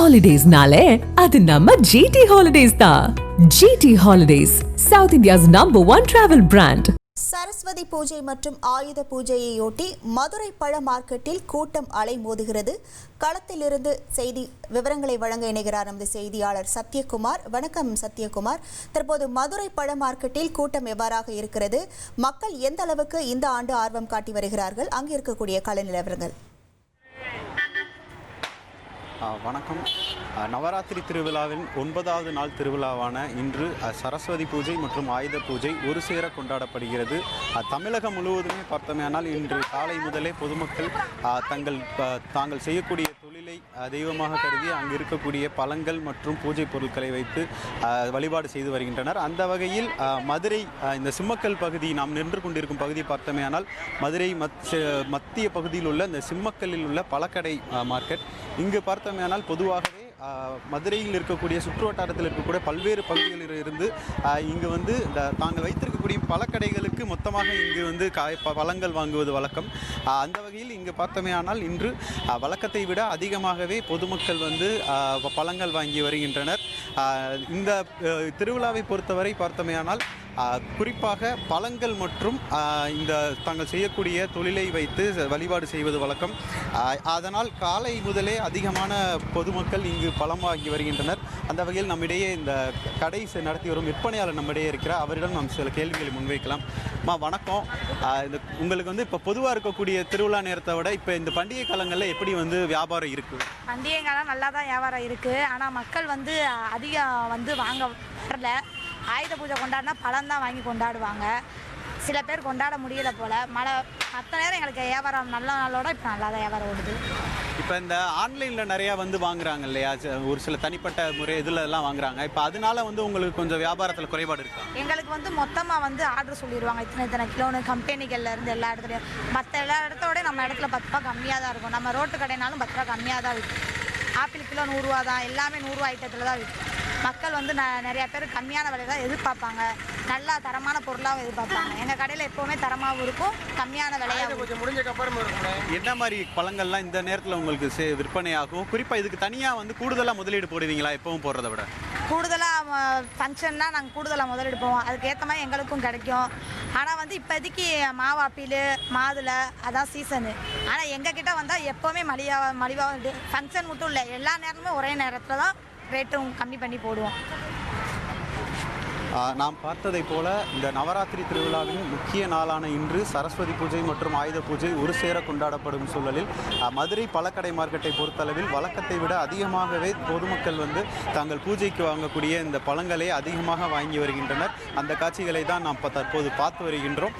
ஹாலிடேஸ்னாலே அது நம்ம ஜிடி ஹாலிடேஸ் தான் GT holidays south India's number one travel brand Saraswati Puja மற்றும் ஆயுத பூஜையையொட்டி மதுரை பழ மார்க்கெட்டில் கூட்டம் அலைமோதுகிறது களத்திலிருந்து செய்தி விவரங்களை வழங்க இணைகிறார் நமது செய்தியாளர் சத்யகுமார். வணக்கம் சத்யகுமார். தற்போது மதுரை பழ மார்க்கெட்டில் கூட்டம் எவ்வாறாக இருக்கிறது? மக்கள் எந்த அளவுக்கு இந்த ஆண்டு ஆர்வம் காட்டி வருகிறார்கள்? அங்கு இருக்கக்கூடிய கள நிலவரங்கள். வணக்கம். நவராத்திரி திருவிழாவின் ஒன்பதாவது நாள் திருவிழாவான இன்று சரஸ்வதி பூஜை மற்றும் ஆயுத பூஜை ஒரு சேர கொண்டாடப்படுகிறது. தமிழகம் முழுவதுமே பார்த்தோமேனால் இன்று காலை முதலே பொதுமக்கள் தங்கள் தாங்கள் செய்யக்கூடிய தொழிலை தெய்வமாக கருதி அங்கு இருக்கக்கூடிய பழங்கள் மற்றும் பூஜை பொருட்களை வைத்து வழிபாடு செய்து வருகின்றனர். அந்த வகையில் மதுரை இந்த சிம்மக்கல் பகுதி நாம் நின்று கொண்டிருக்கும் பகுதி பார்த்தோமேயானால் மதுரை மத்திய பகுதியில் உள்ள இந்த சிம்மக்கல்லில் உள்ள பழக்கடை மார்க்கெட் இங்கு பார்த்தோமேனால் பொதுவாகவே மதுரையில் இருக்கக்கூடிய சுற்று வட்டாரத்தில் இருக்கக்கூடிய பல்வேறு பகுதிகளில் இருந்து இங்கு வந்து இந்த தாங்கள் வைத்திருக்கக்கூடிய பழக்கடைகளுக்கு மொத்தமாக இங்கு வந்து காய் ப- பழங்கள் வாங்குவது வழக்கம். அந்த வகையில் இங்கு பார்த்தோமேயானால் இன்று வழக்கத்தை விட அதிகமாகவே பொதுமக்கள் வந்து பழங்கள் வாங்கி வருகின்றனர். இந்த திருவிழாவை பொறுத்தவரை பார்த்தோமேயானால் குறிப்பாக பழங்கள் மற்றும் இந்த தாங்கள் செய்யக்கூடிய தொழிலை வைத்து வழிபாடு செய்வது வழக்கம். அதனால் காலை முதலே அதிகமான பொதுமக்கள் இங்கு பழம் வாங்கி வருகின்றனர். அந்த வகையில் நம்மிடையே இந்த கடை நடத்தி வரும் விற்பனையாளர் நம்மிடையே இருக்கிறார். அவரிடம் நாம் சில கேள்விகளை முன்வைக்கலாம். அம்மா வணக்கம். இந்த உங்களுக்கு வந்து இப்போ பொதுவாக இருக்கக்கூடிய திருவிழா நேரத்தை விட இப்போ இந்த பண்டிகை காலங்களில் எப்படி வந்து வியாபாரம் இருக்குது பண்டிகை காலம் நல்லா தான் வியாபாரம் இருக்குது ஆனால் மக்கள் வந்து அதிகம் வந்து வாங்க வரல. ஆயுத பூஜை கொண்டாடினா பழம் தான் வாங்கி கொண்டாடுவாங்க. சில பேர் கொண்டாட முடியல போல். மழை மற்ற நேரம் எங்களுக்கு வியாபாரம் நல்ல நாளோட இப்போ நல்லா தான் வியாபாரம் ஓடுது. இப்போ இந்த ஆன்லைனில் நிறையா வந்து வாங்குறாங்க இல்லையா? ஒரு சில தனிப்பட்ட முறை இதில் எல்லாம் வாங்குறாங்க. இப்போ அதனால வந்து உங்களுக்கு கொஞ்சம் வியாபாரத்தில் குறைபாடு இருக்கா? எங்களுக்கு வந்து மொத்தமாக வந்து ஆர்டர் சொல்லிடுவாங்க. இத்தனை இத்தனை கிலோன்னு கம்பெனிகள்ல இருந்து எல்லா இடத்துலையும். மற்ற எல்லா இடத்தோட நம்ம இடத்துல பத்து ரூபா கம்மியாக தான் இருக்கும். நம்ம ரோட்டு கடைனாலும் பத்து ரூபா கம்மியாக தான் விற்கும் ஆப்பிள் கிலோ நூறுரூவா தான். எல்லாமே நூறுரூவா ஐட்டத்தில் தான் விற்கும் மக்கள் வந்து ந நிறையா பேர் கம்மியான விலையை தான் எதிர்பார்ப்பாங்க. நல்லா தரமான பொருளாகவும் எதிர்பார்ப்பாங்க. எங்கள் கடையில் எப்போவுமே தரமாகவும் இருக்கும் கம்மியான விலையாகவும் இருக்கும். என்ன மாதிரி பழங்கள்லாம் இந்த நேரத்தில் உங்களுக்கு சே விற்பனை ஆகும் குறிப்பாக இதுக்கு தனியாக வந்து கூடுதலாக முதலீடு போடுவீங்களா எப்பவும் போடுறத விட? கூடுதலாக ஃபங்க்ஷன்னா நாங்கள் கூடுதலாக முதலீடு போவோம். அதுக்கு ஏற்ற மாதிரி எங்களுக்கும் கிடைக்கும். ஆனால் வந்து இப்போதைக்கு மாவு ஆப்பிள் மாதுளை அதான் சீசனு ஆனால் எங்கள் கிட்ட வந்தால் எப்போவுமே மலிவாக மலிவாக ஃபங்க்ஷன் மட்டும் இல்லை எல்லா நேரமுமே ஒரே நேரத்தில் தான் ரேட்டும் கம்மி பண்ணி போடுவோம். நாம் பார்த்ததைப் போல இந்த நவராத்திரி திருவிழாவின் முக்கிய நாளான இன்று சரஸ்வதி பூஜை மற்றும் ஆயுத பூஜை ஒரு சேர கொண்டாடப்படும் சூழலில் மதுரை பழக்கடை மார்க்கெட்டை பொறுத்தளவில் வழக்கத்தை விட அதிகமாகவே பொதுமக்கள் வந்து தாங்கள் பூஜைக்கு வாங்கக்கூடிய இந்த பழங்களை அதிகமாக வாங்கி வருகின்றனர். அந்த காட்சிகளை தான் நாம் தற்போது பார்த்து வருகின்றோம்.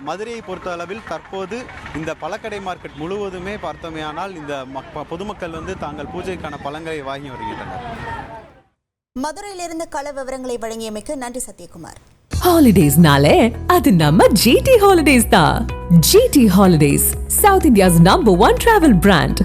மதுரையை பொறுத்தளவில் தற்போது இந்த பழக்கடை மார்க்கெட் முழுவதுமே பார்த்தோமேயானால் இந்த மக்- பொதுமக்கள் வந்து தாங்கள் பூஜைக்கான பழங்களை வாங்கி வருகின்றனர். மதுரையிலிருந்து கள விவரங்களை வழங்கியமைக்கு நன்றி சத்யகுமார். ஹாலிடேஸ்னாலே அது நம்ம ஜிடி ஹாலிடேஸ் தான். GT holidays south India's number one travel brand